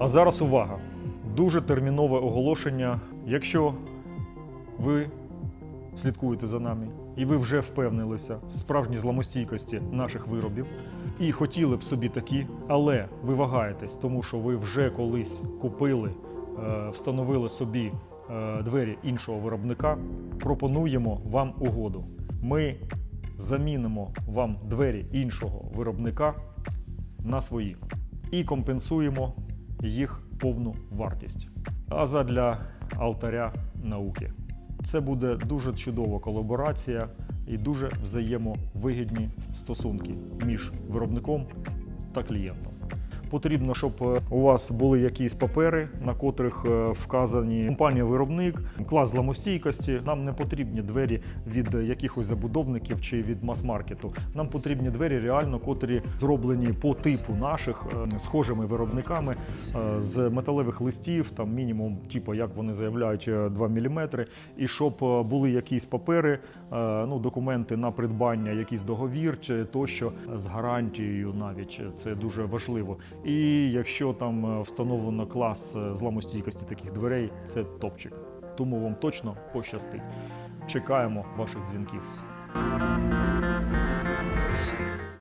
А зараз увага! Дуже термінове оголошення. Якщо ви слідкуєте за нами і ви вже впевнилися в справжній зламостійкості наших виробів і хотіли б собі такі, але ви вагаєтесь, тому що ви вже колись купили, е, встановили собі е, двері іншого виробника, пропонуємо вам угоду. Ми замінимо вам двері іншого виробника на свої і компенсуємо їх повну вартість. А задля алтаря науки. Це буде дуже чудова колаборація і дуже взаємовигідні стосунки між виробником та клієнтом. Потрібно, щоб е, у вас були якісь папери, на котрих е, вказані компанія-виробник, клас зламостійкості. Нам не потрібні двері від якихось забудовників чи від мас-маркету. Нам потрібні двері, реально, котрі зроблені по типу наших е, схожими виробниками з металевих листів, там мінімум, типу, як вони заявляють, е, 2 мм, і щоб були якісь папери, ну, документи на придбання, якийсь договір чи тощо з гарантією навіть це дуже важливо. І якщо там е, встановлено клас е, зламостійкості таких дверей, це топчик. Тому вам точно пощастить. Чекаємо ваших дзвінків.